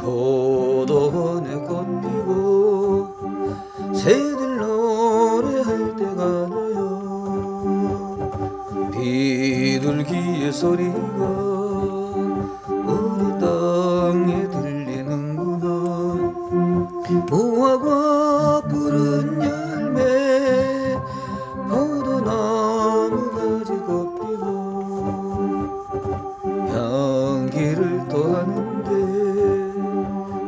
포도원에 꽃 피고 새들 노래할 때가 돼요 비둘기의 소리가 무화과 푸른 열매 포도나무 가지 꽃 피고 향기를 토하는데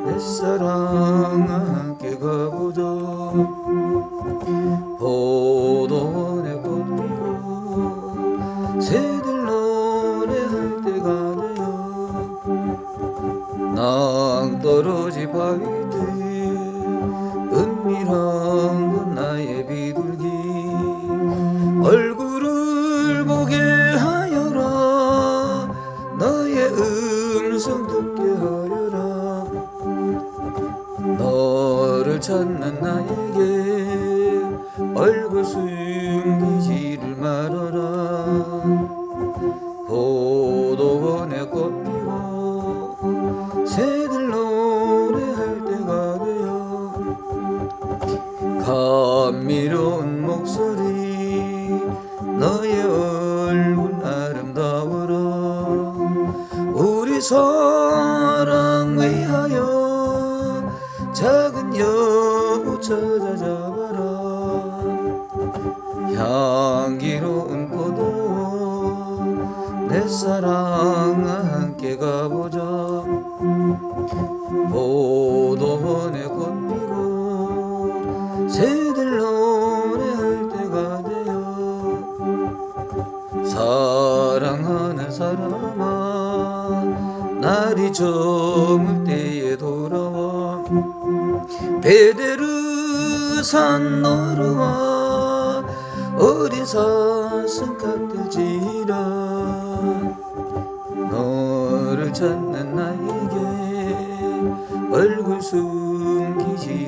내 사랑 함께 가보자 포도원에 꽃 피고 새들 노래할 때가 돼요. 낭떠러지 바위들 건 나의 비둘기. 얼굴을 보게 하여라. 너의 음성 듣게 하여라. 너를 찾는 나에게 얼굴 숨기지를 말아라. 포도원에 꽃 너의 얼굴 아름다워라. 우리 사랑 위하여 작은 여우 찾아잡아라. 향기로운 포도 내 사랑 함께 가보자. 포 사람아 날이 저물 때에 돌아와 베데르 산 너로와 어린 사슴 같을지라 너를 찾는 나에게 얼굴 말아라